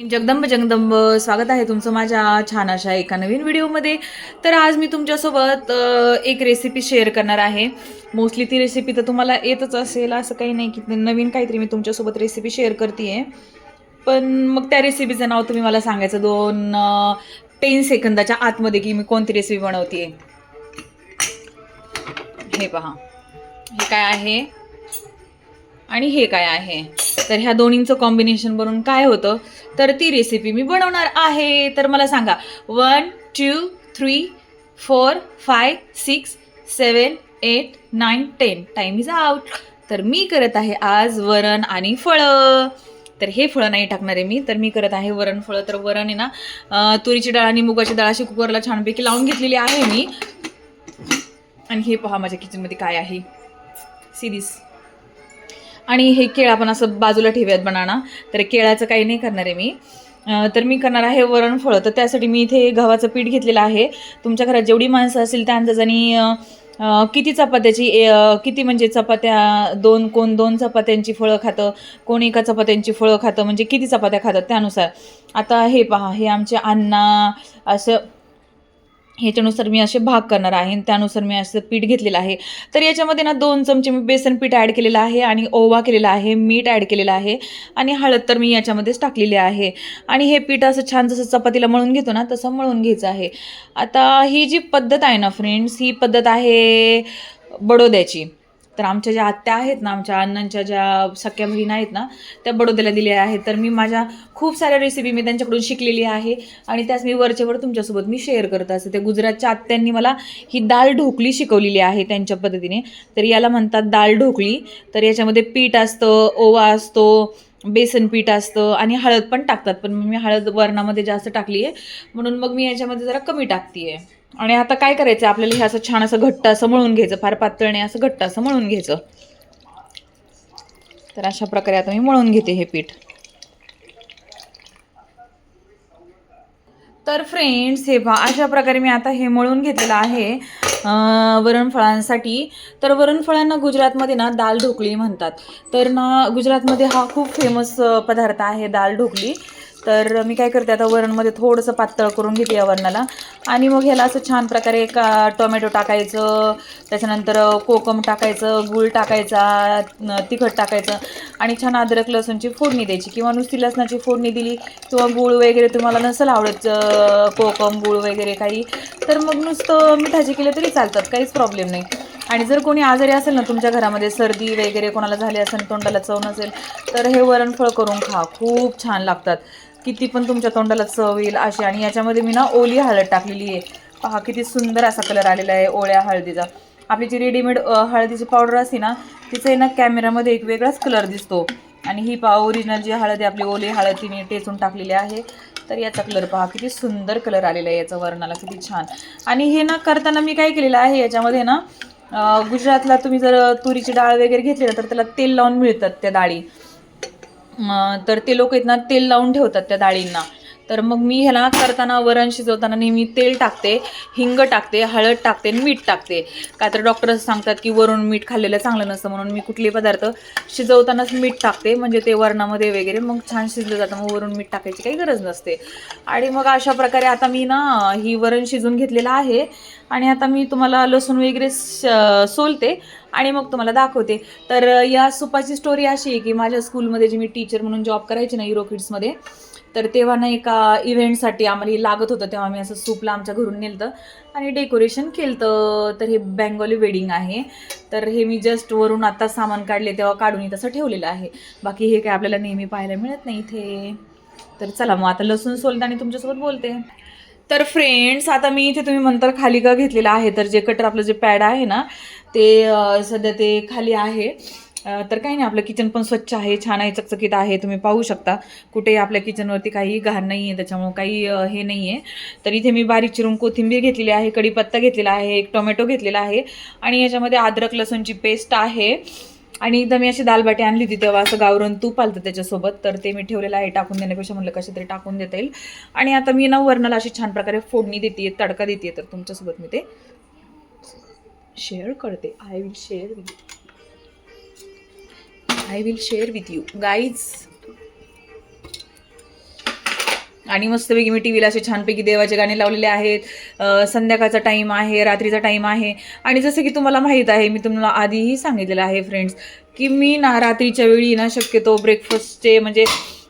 जगदंब जगदंब स्वागत आहे तुमचं माझ्या छान अशा एका नवीन व्हिडिओमध्ये. तर आज मी तुमच्यासोबत एक रेसिपी शेअर करणार आहे. मोस्टली ती रेसिपी तर तुम्हाला येतच असेल असं काही नाही की नवीन काहीतरी मी तुमच्यासोबत रेसिपी शेअर करते पण मग त्या रेसिपीचं नाव तुम्ही मला सांगायचं दोन टेन सेकंदाच्या आतमध्ये की मी कोणती रेसिपी बनवते हे पहा. हे काय आहे? आणि हे काय आहे? तर ह्या दोन्हींचं कॉम्बिनेशन बनवून काय होतं? तर ती रेसिपी मी बनवणार आहे. तर मला सांगा. One two three four five six seven eight nine ten time is out तर मी करत आहे आज वरण आणि फळं. तर हे फळं नाही टाकणार आहे मी. तर मी करत आहे वरण फळं. तर वरण आहे ना तुरीची डाळ आणि मुगाची डाळ अशी कुकरला छानपैकी लावून घेतलेली आहे मी. आणि हे पहा माझ्या किचनमध्ये काय आहे. सिरीज आणि हे केळं आपण असं बाजूला ठेवूयात बनाना तर केळाचं काही नाही करणार आहे मी. तर मी करणार आहे वरणफळं तर त्यासाठी मी इथे गव्हाचं पीठ घेतलेलं आहे. तुमच्या घरात जेवढी माणसं असतील त्या अंदाजाने किती चपात्याची ए किती म्हणजे चपात्या दोन कोण दोन चपात्यांची फळं खातं कोण एका चपात्यांची फळं खातं म्हणजे किती चपात्या खातात त्यानुसार. आता हे पहा हे आमचे अण्णा असं ह्याच्यानुसार मी असे भाग करणार आहे आणि त्यानुसार मी असं पीठ घेतलेलं आहे. तर याच्यामध्ये ना दोन चमचे मी बेसन पीठ ॲड केलेलं आहे आणि ओवा केलेला आहे मीठ ॲड केलेलं आहे आणि हळद तर मी याच्यामध्येच टाकलेली आहे. आणि हे पीठ असं छान जसं चपातीला मळून घेतो ना तसं मळून घ्यायचं आहे. आता ही जी पद्धत आहे ना फ्रेंड्स ही पद्धत आहे बडोद्याची. तर आमच्या ज्या आत्या आहेत ना आमच्या अण्णांच्या ज्या सख्या बहीण आहेत ना त्या बडोद्याला दिल्या आहेत. तर मी माझ्या खूप साऱ्या रेसिपी मी त्यांच्याकडून शिकलेली आहे आणि त्याच मी वरच्यावर तुमच्यासोबत मी शेअर करत असते. त्या गुजरातच्या आत्यांनी मला ही दाल ढोकली शिकवलेली आहे त्यांच्या पद्धतीने. तर याला म्हणतात दाल ढोकली. तर याच्यामध्ये पीठ असतं ओवा असतो बेसन पीठ असतं आणि हळद पण टाकतात. पण मी हळद वरणामध्ये जास्त टाकली आहे म्हणून मग मी याच्यामध्ये जरा कमी टाकते आहे आणि आता काय करायचं? आपल्याला हे असं छान असं घट्ट असं मळून घ्यायचं. फार पातळ नाही असं घट्ट असं मळून घ्यायचं. तर अशा प्रकारे आता मी मळून घेते हे पीठ. तर फ्रेंड्स हे पहा अशा प्रकारे मी आता हे मळून घेतलेलं आहे वरणफळांसाठी. तर वरणफळांना गुजरातमध्ये ना दाल ढोकली म्हणतात. तर ना गुजरातमध्ये हा खूप फेमस पदार्थ आहे दाल ढोकली तर मी काय करते आता वरणमध्ये थोडंसं पातळ करून घेते या वरणाला. आणि मग ह्याला असं छान प्रकारे का टोमॅटो टाकायचं त्याच्यानंतर कोकम टाकायचं गूळ टाकायचा तिखट टाकायचं आणि छान अद्रक लसूणची फोडणी द्यायची किंवा नुसती लसणाची फोडणी दिली किंवा गूळ वगैरे तुम्हाला नसेल आवडत कोकम गूळ वगैरे काही तर मग नुसतं मिठाचे केले तरी चालतात काहीच प्रॉब्लेम नाही. आणि जर कोणी आजारी असेल ना तुमच्या घरामध्ये सर्दी वगैरे कोणाला झाली असेल तोंडाला चव नसेल तर हे वरणफळ करून खा खूप छान लागतात. किती पण तुमच्या तोंडाला चव येईल अशी. आणि याच्यामध्ये मी ना ओली हळद टाकलेली आहे. पहा किती सुंदर असा कलर आलेला आहे ओळ्या हळदीचा. आपली जी रेडीमेड हळदीची पावडर असते ना तिचं आहे ना कॅमेरामध्ये एक वेगळाच कलर दिसतो. आणि ही पहा ओरिजिनल जी हळद आहे आपली ओली हळद तिने टेचून टाकलेली आहे. तर याचा कलर पहा किती सुंदर कलर आलेला आहे याचा वर्णाला किती छान. आणि हे ना करताना मी काय केलेलं आहे याच्यामध्ये ना गुजरातला तुम्ही जर तुरीची डाळ वगैरे घेतली ना तर त्याला तेल लावून मिळतात त्या डाळी. तर ते लोक आहेत ना तेल लावून ठेवतात त्या डाळींना. तर मग मी ह्याला करताना वरण शिजवताना नेहमी तेल टाकते हिंग टाकते हळद टाकते आणि मीठ टाकते. काय तर डॉक्टर सांगतात की वरून मीठ खाल्लेलं चांगलं नसतं म्हणून मी कुठले पदार्थ शिजवतानाच मीठ टाकते म्हणजे ते वरणामध्ये वगैरे मग छान शिजलं जातं मग वरून मीठ टाकायची काही गरज नसते. आणि मग अशा प्रकारे आता मी ना ही वरण शिजून घेतलेलं आहे आणि आता मी तुम्हाला लसूण वगैरे स- सोलते आणि मग तुम्हाला दाखवते. तर या सुपाची स्टोरी अशी आहे की माझ्या स्कूलमध्ये जे मी टीचर म्हणून जॉब करायची ना युरो किड्समध्ये तर तेव्हा ना एका इव्हेंटसाठी आम्हाला हे लागत होतं तेव्हा मी असं सूपला आमच्या घरून नेलतं आणि डेकोरेशन केलं तर हे बेंगॉली वेडिंग आहे. तर हे मी जस्ट वरून आता सामान काढले तेव्हा काढून तसं ठेवलेलं आहे. बाकी हे काय आपल्याला नेहमी पाहायला मिळत नाही इथे. तर चला मग आता लसूण सोलत आणि तुमच्यासोबत बोलते. तर फ्रेंड्स आता मी इथे तुम्ही म्हणता खाली का घेतलेलं आहे तर जे कटर आपलं जे पॅड आहे ना ते सध्या ते खाली आहे. तर काही नाही आपलं किचन पण स्वच्छ आहे छान आहे चकचकीत आहे तुम्ही पाहू शकता. कुठेही आपल्या किचनवरती काही घाण नाही आहे त्याच्यामुळं काही हे नाही आहे तर इथे मी बारीक चिरून कोथिंबीर घेतलेली आहे कढीपत्ता घेतलेला आहे एक टोमॅटो घेतलेला आहे आणि याच्यामध्ये अद्रक लसूणची पेस्ट आहे. आणि एकदा मी अशी दालबाटी आणली होती तेव्हा असं गावरून तूप आलं त्याच्यासोबत. तर ते मी ठेवलेलं आहे टाकून देण्यापेक्षा म्हणलं कशा तरी टाकून देता येईल. आणि आता मी ना वरणाला अशी छान प्रकारे फोडणी देते तडका देते तर तुमच्यासोबत मी ते शेअर करते. I will share with I will share with you. Guys आणि मस्तपैकी मी टी व्हीला असे छानपैकी देवाचे गाणे लावलेले आहेत. संध्याकाळचा टाईम आहे रात्रीचा टाईम आहे. आणि जसं की तुम्हाला माहीत आहे मी तुम्हाला आधीही सांगितलेलं आहे फ्रेंड्स की मी ना रात्रीच्या वेळी ना शक्यतो ब्रेकफास्टचे म्हणजे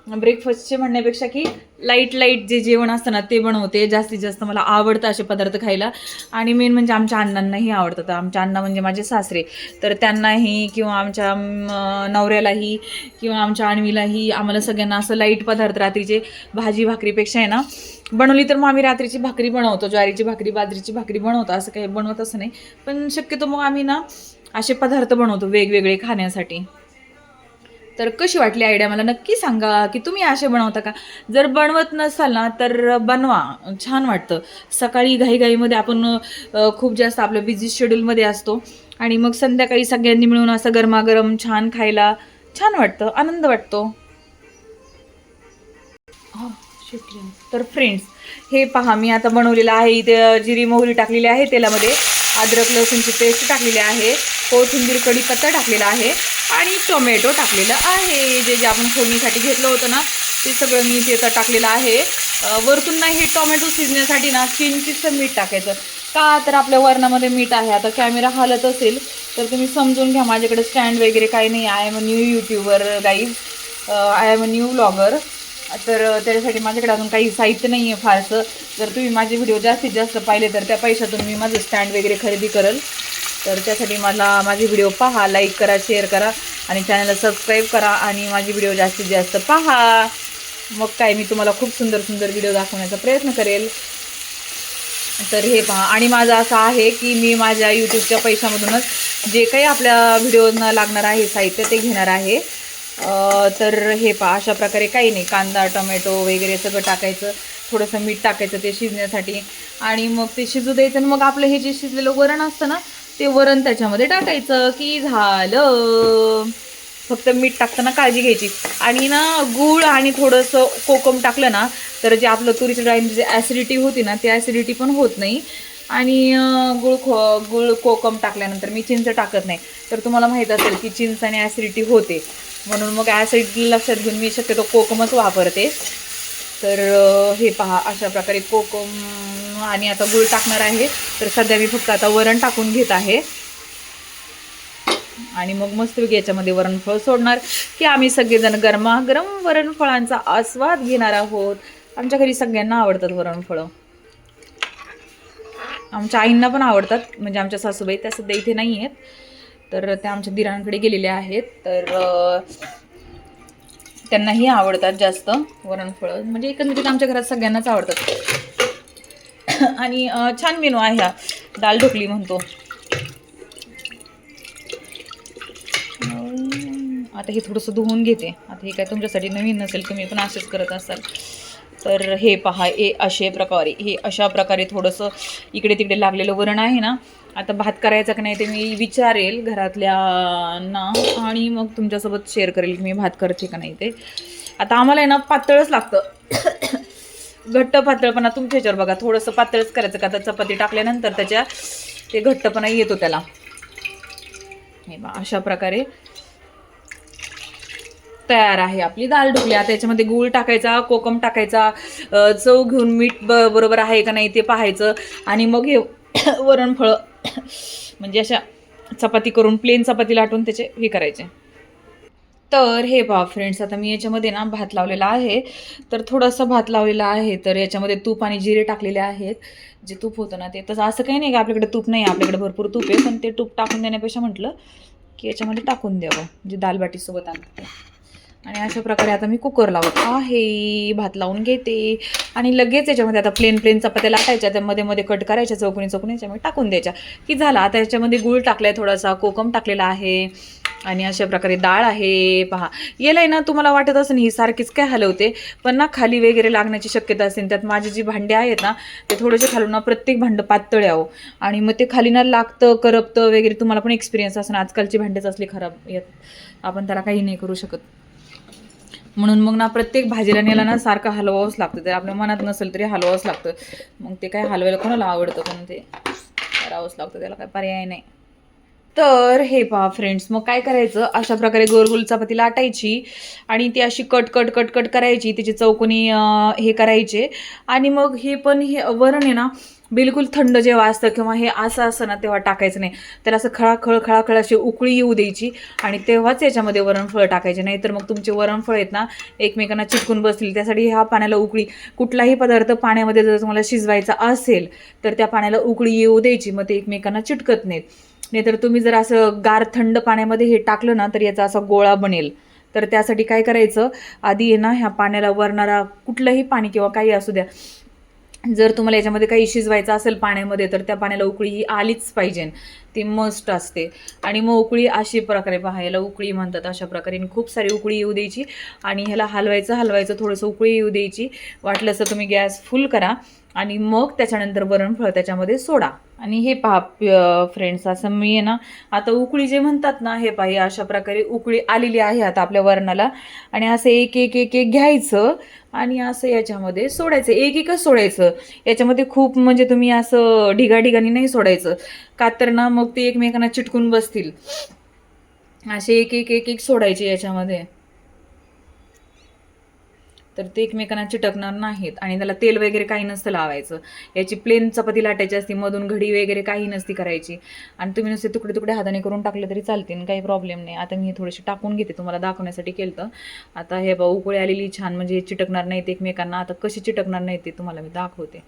ब्रेकफास्टचे म्हणण्यापेक्षा की लाइट लाइट जे जेवण असतं ना ते बनवते. जास्तीत जास्त मला आवडतं असे पदार्थ खायला. आणि मेन म्हणजे आमच्या अण्णांनाही आवडतं तर आमच्या अण्णा म्हणजे माझे सासरे. तर त्यांनाही किंवा आमच्या नवऱ्यालाही किंवा आमच्या आणवीलाही आम्हाला सगळ्यांना असं लाइट पदार्थ रात्रीचे भाजी भाकरीपेक्षा आहे ना बनवली तर मग आम्ही रात्रीची भाकरी बनवतो. ज्वारीची भाकरी बाजरीची भाकरी बनवतो. असं काही बनवत असं नाही. पण शक्यतो मग आम्ही ना असे पदार्थ बनवतो वेगवेगळे खाण्यासाठी. तर कशी वाटली आयडिया? मला नक्की सांगा की तुम्ही असे बनवता का? जर बनवत नसाल ना तर बनवा. छान वाटतं. सकाळी घाईघाईमध्ये आपण खूप जास्त आपलं बिझी शेड्यूलमध्ये असतो. आणि मग संध्याकाळी सगळ्यांनी मिळून असं गरमागरम छान खायला छान वाटतं. आनंद वाटतो. तर फ्रेंड्स हे पहा मी आता बनवलेलं आहे इथे जिरी मोहरी टाकलेली आहे तेलामध्ये. अद्रक लसूणची पेस्ट टाकलेली आहे. कोथिंबीर कढीपत्ता टाकलेला आहे. आणि टोमॅटो टाकलेलं आहे. जे जे आपण फोडणीसाठी घेतलं होतं ना ते सगळं मी तिथं टाकलेलं आहे. वरतून ना हे टोमॅटो शिजण्यासाठी ना चिंचीचं मीठ टाकायचं. का तर आपल्या वरणामध्ये मीठ आहे. आता कॅमेरा हालत असेल तर तुम्ही समजून घ्या. माझ्याकडे स्टँड वगैरे काही नाही. I am a new YouTuber guys I am a new blogger तर त्याच्यासाठी माझ्याकडे अजून काही साहित्य नाही आहे फारसं. जर तुम्ही माझे व्हिडिओ जास्तीत जास्त पाहिले तर त्या पैशातून मी माझं स्टँड वगैरे खरेदी करेल. तर त्यासाठी मला माझे व्हिडिओ पहा लाईक करा शेअर करा आणि चॅनलला सबस्क्राईब करा आणि माझे व्हिडिओ जास्तीत जास्त पहा. मग काय मी तुम्हाला खूप सुंदर सुंदर व्हिडिओ दाखवण्याचा प्रयत्न करेल. तर हे पहा. आणि माझं असं आहे की मी माझ्या यूट्यूबच्या पैशामधूनच जे काही आपल्या व्हिडिओना लागणार आहे साहित्य ते घेणार आहे. तर हे पहा अशा प्रकारे काही नाही. कांदा टोमॅटो वगैरे सगळं टाकायचं. थोडंसं मीठ टाकायचं ते शिजण्यासाठी. आणि मग ते शिजू द्यायचं आणि मग आपलं हे जे शिजलेलं वरण असतं ना ते वरण त्याच्यामध्ये टाकायचं की झालं. फक्त मीठ टाकताना काळजी घ्यायची. आणि ना गूळ आणि थोडंसं कोकम टाकलं ना तर जे आपलं तुरीच्या डाळीची जे ॲसिडिटी होती ना ती ॲसिडिटी पण होत नाही. आणि गुळ खो गुळ कोकम टाकल्यानंतर मी चिंच टाकत नाही. तर तुम्हाला माहीत असेल की चिंच आणि ॲसिडिटी होते. म्हणून मग ॲसिड लक्षात घेऊन मी शक्यतो कोकमच वापरते. तर हे पहा अशा प्रकारे कोकम आणि आता गुळ टाकणार आहे. तर सध्या मी फक्त आता वरण टाकून घेत आहे. आणि मग मस्तपैकी याच्यामध्ये वरणफळ सोडणार. की आम्ही सगळेजण गरमागरम वरणफळांचा आस्वाद घेणार आहोत. आमच्या घरी सगळ्यांना आवडतात वरणफळं. आमच्या आईंना पण आवडतात. म्हणजे आमच्या सासूबाई त्या सध्या इथे नाही आहेत तर त्या आमच्या दिरांकडे गेलेल्या आहेत. तर त्यांनाही आवडतात जास्त वरणफळं म्हणजे एकंदरीत आमच्या घरात सगळ्यांनाच आवडतात. आणि छान मेनू आहे हा. दाल ढोकली म्हणतो. आता हे थोडंसं धुवून घेते. आता हे काय तुमच्यासाठी नवीन नसेल तुम्ही पण असंच करत असाल. तर हे पहा हे असे प्रकारे हे अशा प्रकारे थोडंसं इकडे तिकडे लागलेलं वरण आहे ना. आता भात करायचा की नाही ते मी विचारेल घरातल्यांना आणि मग तुमच्यासोबत शेअर करेल की मी भात करते का नाही ते. आता आम्हाला आहे ना पातळच लागतं. घट्ट पातळपणा तुमच्या ह्याच्यावर बघा. थोडंसं पातळच करायचं का तर चपाती टाकल्यानंतर त्याच्या ते घट्टपणा येतो त्याला. हे बा अशा प्रकारे तयार आहे. आपली दाल ढोकली आता गूळ टाकायचा कोकम टाकायचा चव घेऊन मीठ ब बरोबर आहे का नाही ते पाहायचं. आणि मग हे वरणफळं म्हणजे अशा चपाती करून प्लेन चपाती लाटून त्याचे हे करायचे. तर हे पहा फ्रेंड्स आता मी याच्यामध्ये ना भात लावलेला आहे. तर थोडासा भात लावलेला आहे. तर याच्यामध्ये तूप आणि जिरे टाकलेले आहेत. जे तूप होतं ना ते तसं असं काही नाही का आपल्याकडे तूप नाही आपल्याकडे भरपूर तूप आहे. पण ते तूप टाकून देण्यापेक्षा म्हटलं की याच्यामध्ये टाकून द्यावं. जे दालबाटीसोबत आणते. आणि अशा प्रकारे आता मी कुकर लावत आहे. भात लावून घेते. आणि लगेच याच्यामध्ये आता प्लेन प्लेन चपात्या लाटायच्या. त्या मध्ये मध्ये कट करायच्या. चौकणी चौकणी. याच्यामध्ये टाकून द्यायच्या. की झाला आता याच्यामध्ये गूळ टाकलाय थोडासा. कोकम टाकलेला आहे. आणि अशा प्रकारे डाळ आहे. पहा. याला आहे ना तुम्हाला वाटत असेल ही सारखीच काय हलवते. पण ना खाली वगैरे लागण्याची शक्यता असेल त्यात माझी जी भांडी आहेत ना ते थोडेसे खालून ना प्रत्येक भांडं पातळ यावं आणि मग ते खाली ना लागतं करपतं वगैरे. तुम्हाला पण एक्सपिरियन्स असणं आजकालची भांडेच असली खराब येत आपण त्याला काही नाही करू शकत. म्हणून मग ना प्रत्येक भाजीला नेला ना सारखं हलवावंच लागतं. जर आपल्या मनात नसेल तरी हलवावंच लागतं. मग ते काय हलवायला कोणाला आवडतं? पण ते करावंच लागतं. त्याला काय पर्याय नाही. तर हे पहा फ्रेंड्स मग काय करायचं? अशा प्रकारे गोलगोल चपाती लाटायची आणि ती अशी कट कट कट कट करायची. तिची चौकोनी हे करायचे. आणि मग हे पण हे वरण आहे ना बिलकुल थंड जेव्हा असतं किंवा हे असं असं ना तेव्हा टाकायचं नाही. त्याला असं खळाखळ खळाखळ अशी उकळी येऊ द्यायची आणि तेव्हाच याच्यामध्ये वरणफळ टाकायचे. नाही तर मग तुमचे वरणफळ आहेत ना एकमेकांना चिटकून बसतील. त्यासाठी ह्या पाण्याला उकळी कुठलाही पदार्थ पाण्यामध्ये जर तुम्हाला शिजवायचा असेल तर त्या पाण्याला उकळी येऊ द्यायची. मग ते एकमेकांना चिटकत नाहीत. नाहीतर तुम्ही जर असं गार थंड पाण्यामध्ये हे टाकलं ना तर याचा असा गोळा बनेल. तर त्यासाठी काय करायचं? आधी आहे ना ह्या पाण्याला वरणारा कुठलंही पाणी किंवा काही असू द्या जर तुम्हाला याच्यामध्ये काही शिजवायचं असेल पाण्यामध्ये तर त्या पाण्याला उकळी ही आलीच पाहिजे. ती मस्ट असते. आणि मग उकळी अशी प्रकारे पहा याला उकळी म्हणतात अशा प्रकारे. खूप सारी उकळी येऊ द्यायची. आणि ह्याला हलवायचं हलवायचं थोडंसं उकळी येऊ द्यायची. वाटलं तर तुम्ही गॅस फुल करा. आणि मग त्याच्यानंतर वरणफळ त्याच्यामध्ये सोडा. आणि हे पहा फ्रेंड्स असं मी आहे ना आता उकळी जे म्हणतात ना हे पाहि अशा प्रकारे उकळी आलेली आहे आता आपल्या वरणाला. आणि असं एक एक एक एक घ्यायचं आणि असं याच्यामध्ये सोडायचं. एक एकच सोडायचं. याच्यामध्ये खूप म्हणजे तुम्ही असं ढिगाढिगाणी नाही सोडायचं. का तर ना मग ते एकमेकांना चिटकून बसतील. असे एक एक एक एक सोडायचे याच्यामध्ये. तर ते एकमेकांना चिटकणार नाहीत आणि त्याला तेल वगैरे काही नसतं लावायचं. याची प्लेन चपाती लाटायची असती मधून घडी वगैरे काही नसती करायची. आणि तुम्ही नुसते तुकडे तुकडे हाताने करून टाकले तरी चालतील काही प्रॉब्लेम नाही. आता मी हे थोडेसे टाकून घेते तुम्हाला दाखवण्यासाठी केलं तर आता हे बा उकळी आलेली छान म्हणजे हे चिटकणार नाहीत एकमेकांना. आता कशी चिटकणार नाही ते तुम्हाला मी दाखवते.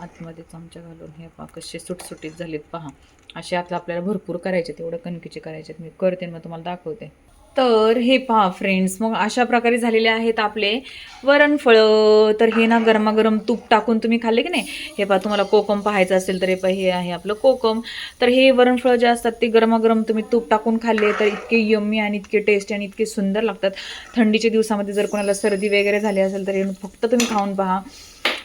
आतमध्ये चमचा घालून हे पहा कसे सुटसुटीत झालेत पहा. असे आता आपल्याला भरपूर करायचे तेवढं कणकीचे करायचे मी करते मग तुम्हाला दाखवते. तर हे पहा फ्रेंड्स मग अशा प्रकारे झालेले आहेत आपले वरणफळं तर हे ना गरमागरम तूप टाकून तुम्ही खाल्ले की नाही? हे पहा तुम्हाला कोकम पाहायचं असेल तर हे पहा हे आहे आपलं कोकम. तर हे वरणफळं जे असतात ते गरमागरम तुम्ही तूप टाकून खाल्ले तर इतके यम्मी आणि इतके टेस्टी आणि इतके सुंदर लागतात. थंडीच्या दिवसामध्ये जर कोणाला सर्दी वगैरे झाली असेल तर हे फक्त तुम्ही खाऊन पहा.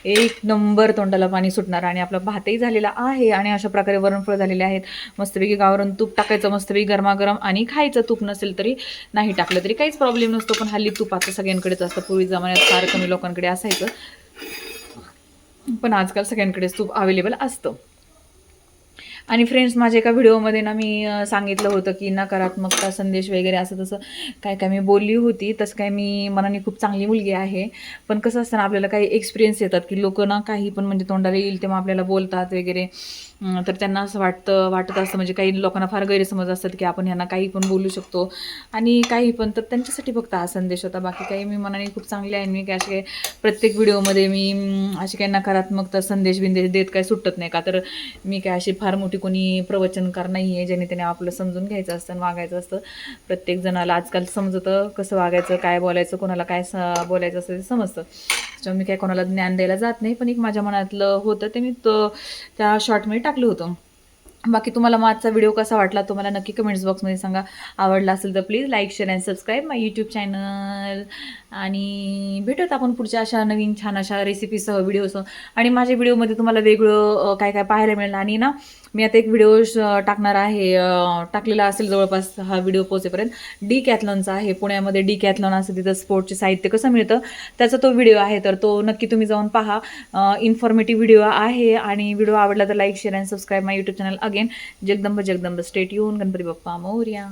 एक नंबर तोंडाला पाणी सुटणार आणि आपला भातही झालेला आहे आणि अशा प्रकारे वरणफळ झालेले आहेत. मस्तपैकी गावरून तूप टाकायचं मस्तपैकी गरमागरम आणि खायचं तूप नसेल तरी नाही टाकलं तरी काहीच प्रॉब्लेम नसतो. पण हल्ली तूप आता सगळ्यांकडेच असतं. पूर्वी जमान्यात फार कमी लोकांकडे असायचं. पण आजकाल सगळ्यांकडेच तूप अवेलेबल असतं. आणि फ्रेंड्स माझ्या एका व्हिडिओमध्ये ना मी सांगितलं होतं की नकारात्मकता संदेश वगैरे असं तसं काय काय मी बोलली होती तसं काय मी मनाने खूप चांगली मुलगी आहे. पण कसं असतं ना आपल्याला काही एक्सपिरियन्स येतात की लोक ना काही पण म्हणजे तोंडाला येईल तेव्हा आपल्याला बोलतात वगैरे. तर त्यांना असं वाटतं वाटत असतं. म्हणजे काही लोकांना फार गैरसमज असतात की आपण ह्यांना काही पण बोलू शकतो. आणि काही पण तर त्यांच्यासाठी फक्त हा संदेश होता. बाकी काही मी मनाने खूप चांगले आहे. मी काय असे काही प्रत्येक व्हिडिओमध्ये मी असे काही नकारात्मकता संदेश बिंदेश देत काय सुटत नाही का? तर मी काय अशी फार मोठी कोणी प्रवचनकार नाही आहे ज्याने त्याने आपलं समजून घ्यायचं असतं आणि वागायचं असतं. प्रत्येक जणाला आजकाल समजतं कसं वागायचं काय बोलायचं कोणाला काय स बोलायचं असतं ते समजतं. त्याच्यामुळे मी काय कोणाला ज्ञान द्यायला जात नाही. पण एक माझ्या मनातलं होतं ते मी तो त्या शॉर्टमध्ये टाकलं होतं. बाकी तुम्हाला माझा व्हिडिओ कसा वाटला तुम्हाला नक्की कमेंट्स बॉक्समध्ये सांगा. आवडला असेल तर please like share and subscribe my YouTube channel आणि भेटूयात आपण पुढच्या अशा नवीन छान अशा रेसिपीसह व्हिडिओसह आणि माझ्या व्हिडिओमध्ये तुम्हाला वेगळं काय काय पाहायला मिळेल आणि ना मी आता एक व्हिडिओ टाकणार आहे टाकलेला असेल जवळपास हा व्हिडिओ पोहोचेपर्यंत. डी कॅथलॉनचा आहे. पुण्यामध्ये डी कॅथलॉन असं तिथं स्पोर्टचे साहित्य कसं मिळतं त्याचा तो व्हिडिओ आहे. तर तो नक्की तुम्ही जाऊन पहा. इन्फॉर्मेटिव्ह व्हिडिओ आहे. आणि व्हिडिओ आवडला तर like share and subscribe my YouTube channel again Jagdamb Jagdamb. State येऊन गणपती बाप्पा मौर्या.